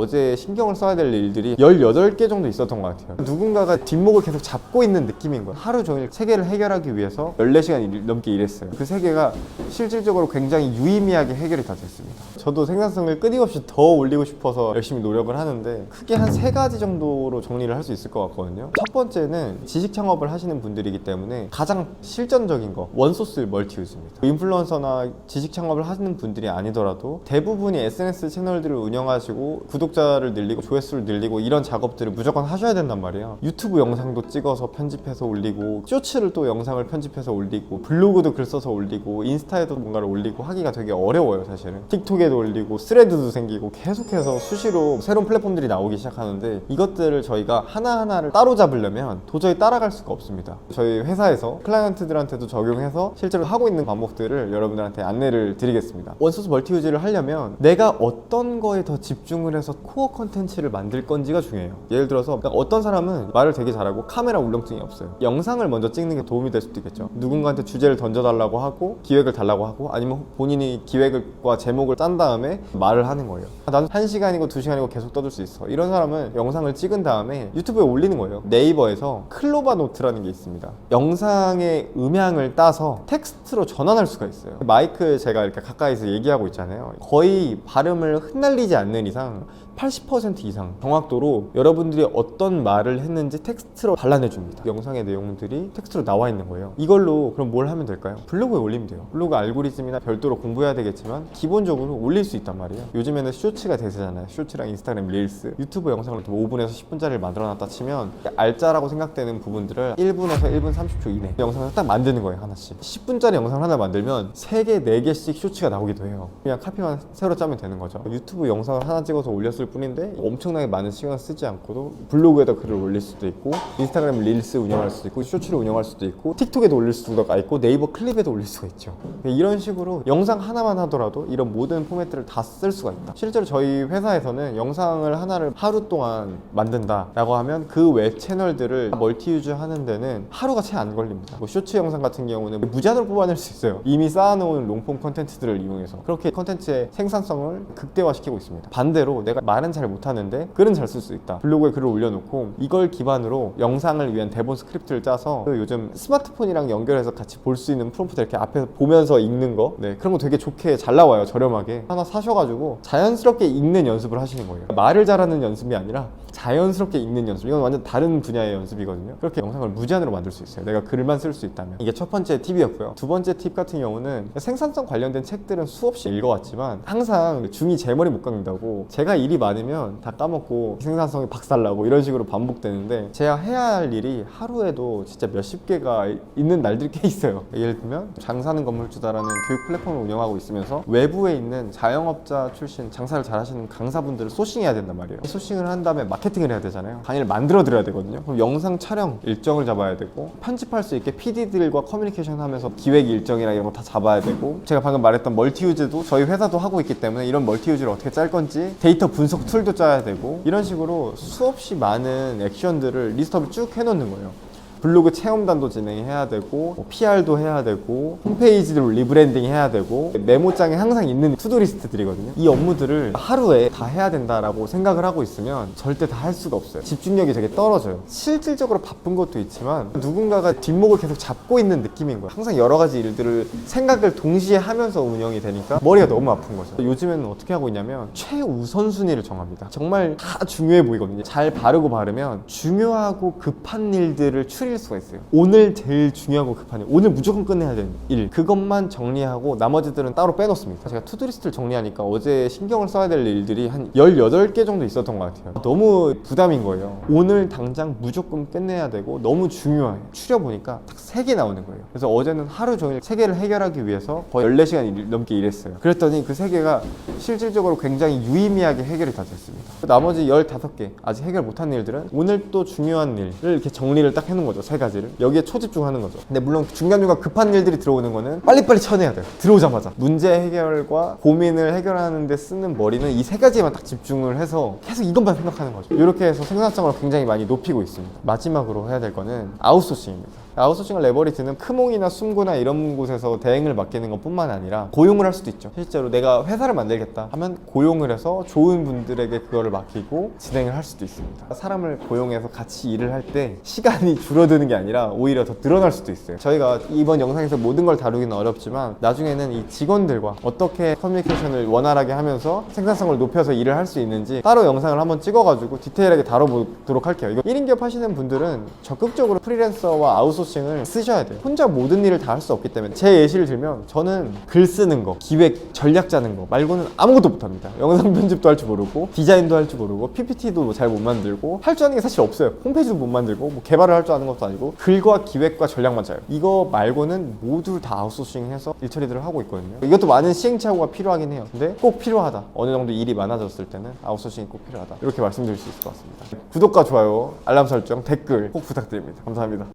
어제 신경을 써야 될 일들이 18개 정도 있었던 것 같아요. 누군가가 뒷목을 계속 잡고 있는 느낌인 거예요. 하루 종일 세 개를 해결하기 위해서 14시간 넘게 일했어요. 그 세 개가 실질적으로 굉장히 유의미하게 해결이 다 됐습니다. 저도 생산성을 끊임없이 더 올리고 싶어서 열심히 노력을 하는데 크게 한 세 가지 정도로 정리를 할 수 있을 것 같거든요. 첫 번째는 지식 창업을 하시는 분들이기 때문에 가장 실전적인 거 원소스 멀티유즈입니다. 인플루언서나 지식 창업을 하시는 분들이 아니더라도 대부분이 SNS 채널들을 운영하시고 구독 자를 늘리고 조회수를 늘리고 이런 작업들을 무조건 하셔야 된단 말이에요. 유튜브 영상도 찍어서 편집해서 올리고 쇼츠를 또 영상을 편집해서 올리고 블로그도 글 써서 올리고 인스타에도 뭔가를 올리고 하기가 되게 어려워요 사실은. 틱톡에도 올리고 스레드도 생기고 계속해서 수시로 새로운 플랫폼들이 나오기 시작하는데 이것들을 저희가 하나하나를 따로 잡으려면 도저히 따라갈 수가 없습니다. 저희 회사에서 클라이언트들한테도 적용해서 실제로 하고 있는 방법들을 여러분들한테 안내를 드리겠습니다. 원소스 멀티유즈를 하려면 내가 어떤 거에 더 집중을 해서 코어 컨텐츠를 만들 건지가 중요해요. 예를 들어서 그러니까 어떤 사람은 말을 되게 잘하고 카메라 울렁증이 없어요. 영상을 먼저 찍는 게 도움이 될 수도 있겠죠. 누군가한테 주제를 던져달라고 하고 기획을 달라고 하고 아니면 본인이 기획과 제목을 짠 다음에 말을 하는 거예요. 아, 나는 한 시간이고 두 시간이고 계속 떠들 수 있어. 이런 사람은 영상을 찍은 다음에 유튜브에 올리는 거예요. 네이버에서 클로바 노트라는 게 있습니다. 영상의 음향을 따서 텍스트로 전환할 수가 있어요. 마이크 제가 이렇게 가까이서 얘기하고 있잖아요. 거의 발음을 흩날리지 않는 이상 80% 이상 정확도로 여러분들이 어떤 말을 했는지 텍스트로 발라내 줍니다. 영상의 내용들이 텍스트로 나와 있는 거예요. 이걸로 그럼 뭘 하면 될까요? 블로그에 올리면 돼요. 블로그 알고리즘이나 별도로 공부해야 되겠지만 기본적으로 올릴 수 있단 말이에요. 요즘에는 쇼츠가 대세잖아요. 쇼츠랑 인스타그램 릴스, 유튜브 영상을 5분에서 10분짜리를 만들어 놨다 치면 알짜라고 생각되는 부분들을 1분에서 1분 30초 이내 영상을 딱 만드는 거예요. 하나씩. 10분짜리 영상 하나 만들면 3개, 4개씩 쇼츠가 나오기도 해요. 그냥 카피만 새로 짜면 되는 거죠. 유튜브 영상을 하나 찍어서 올렸을 뿐인데 엄청나게 많은 시간을 쓰지 않고도 블로그에다 글을 올릴 수도 있고 인스타그램 릴스 운영할 수도 있고 쇼츠를 운영할 수도 있고 틱톡에도 올릴 수가 있고 네이버 클립에도 올릴 수가 있죠. 이런 식으로 영상 하나만 하더라도 이런 모든 포맷들을 다 쓸 수가 있다. 실제로 저희 회사에서는 영상을 하나를 하루 동안 만든다 라고 하면 그웹 채널들을 멀티 유즈 하는 데는 하루가 채 안 걸립니다. 뭐 쇼츠 영상 같은 경우는 무제한으로 뽑아낼 수 있어요. 이미 쌓아놓은 롱폼 컨텐츠들을 이용해서. 그렇게 컨텐츠의 생산성을 극대화시키고 있습니다. 반대로 내가 말은 잘 못하는데 글은 잘 쓸 수 있다. 블로그에 글을 올려놓고 이걸 기반으로 영상을 위한 대본 스크립트를 짜서 그 요즘 스마트폰이랑 연결해서 같이 볼 수 있는 프롬프트 이렇게 앞에서 보면서 읽는 거? 네, 그런 거 되게 좋게 잘 나와요 저렴하게. 하나 사셔가지고 자연스럽게 읽는 연습을 하시는 거예요. 말을 잘하는 연습이 아니라 자연스럽게 읽는 연습. 이건 완전 다른 분야의 연습이거든요. 그렇게 영상을 무제한으로 만들 수 있어요. 내가 글만 쓸 수 있다면. 이게 첫 번째 팁이었고요. 두 번째 팁 같은 경우는 생산성 관련된 책들은 수없이 읽어왔지만 항상 중이 제 머리 못 깎는다고 제가 일이 많으면 다 까먹고 생산성이 박살나고 이런 식으로 반복되는데 제가 해야 할 일이 하루에도 진짜 몇십 개가 있는 날들이 꽤 있어요. 예를 들면 장사는 건물주다라는 교육 플랫폼을 운영하고 있으면서 외부에 있는 자영업자 출신 장사를 잘하시는 강사분들을 소싱해야 된단 말이에요. 소싱을 한 다음에 마케팅 을 해야 되잖아요. 강의를 만들어 드려야 되거든요. 그럼 영상 촬영 일정을 잡아야 되고 편집할 수 있게 PD들과 커뮤니케이션 하면서 기획 일정이나 이런 거 다 잡아야 되고 제가 방금 말했던 멀티 유즈도 저희 회사도 하고 있기 때문에 이런 멀티 유즈를 어떻게 짤 건지 데이터 분석 툴도 짜야 되고 이런 식으로 수없이 많은 액션들을 리스트업을 쭉 해놓는 거예요 블로그 체험단도 진행해야 되고 뭐 PR도 해야 되고 홈페이지도 리브랜딩 해야 되고 메모장에 항상 있는 투두리스트들이거든요. 이 업무들을 하루에 다 해야 된다라고 생각을 하고 있으면 절대 다 할 수가 없어요. 집중력이 되게 떨어져요. 실질적으로 바쁜 것도 있지만 누군가가 뒷목을 계속 잡고 있는 느낌인 거예요. 항상 여러 가지 일들을 생각을 동시에 하면서 운영이 되니까 머리가 너무 아픈 거죠. 요즘에는 어떻게 하고 있냐면 최우선순위를 정합니다. 정말 다 중요해 보이거든요. 잘 바르고 바르면 중요하고 급한 일들을 추릴 수가 있어요. 오늘 제일 중요하고 급한 일 오늘 무조건 끝내야 되는 일 그것만 정리하고 나머지들은 따로 빼놓습니다. 제가 투두리스트를 정리하니까 어제 신경을 써야 될 일들이 한 18개 정도 있었던 것 같아요. 너무 부담인 거예요. 오늘 당장 무조건 끝내야 되고 너무 중요해요 추려보니까 딱 3개 나오는 거예요. 그래서 어제는 하루 종일 3개를 해결하기 위해서 거의 14시간 일- 넘게 일했어요. 그랬더니 그 3개가 실질적으로 굉장히 유의미하게 해결이 다 됐습니다. 나머지 15개 아직 해결 못한 일들은 오늘 또 중요한 일을 이렇게 정리를 딱 해놓은 거죠 세 가지를. 여기에 초집중하는 거죠. 근데 물론 중간중간 급한 일들이 들어오는 거는 빨리빨리 쳐내야 돼요. 들어오자마자. 문제 해결과 고민을 해결하는 데 쓰는 머리는 이 세 가지에만 딱 집중을 해서 계속 이것만 생각하는 거죠. 이렇게 해서 생산성을 굉장히 많이 높이고 있습니다. 마지막으로 해야 될 거는 아웃소싱입니다 아웃소싱을 레버리지는 크몽이나 숨구나 이런 곳에서 대행을 맡기는 것 뿐만 아니라 고용을 할 수도 있죠. 실제로 내가 회사를 만들겠다 하면 고용을 해서 좋은 분들에게 그거를 맡기고 진행을 할 수도 있습니다. 사람을 고용해서 같이 일을 할 때 시간이 줄어드는 게 아니라 오히려 더 늘어날 수도 있어요. 저희가 이번 영상에서 모든 걸 다루기는 어렵지만 나중에는 이 직원들과 어떻게 커뮤니케이션을 원활하게 하면서 생산성을 높여서 일을 할 수 있는지 따로 영상을 한번 찍어가지고 디테일하게 다뤄보도록 할게요. 이거 1인 기업 하시는 분들은 적극적으로 프리랜서와 아웃소싱을 쓰셔야 돼요. 혼자 모든 일을 다 할 수 없기 때문에 제 예시를 들면 저는 글 쓰는 거, 기획, 전략 짜는 거 말고는 아무것도 못합니다. 영상 편집도 할 줄 모르고 디자인도 할 줄 모르고 PPT도 잘 못 만들고 할 줄 아는 게 사실 없어요. 홈페이지도 못 만들고 뭐 개발을 할 줄 아는 것도 아니고 글과 기획과 전략만 짜요. 이거 말고는 모두 다 아웃소싱해서 일 처리들을 하고 있거든요. 이것도 많은 시행착오가 필요하긴 해요. 근데 꼭 필요하다. 어느 정도 일이 많아졌을 때는 아웃소싱이 꼭 필요하다. 이렇게 말씀드릴 수 있을 것 같습니다. 구독과 좋아요, 알람 설정, 댓글 꼭 부탁드립니다. 감사합니다.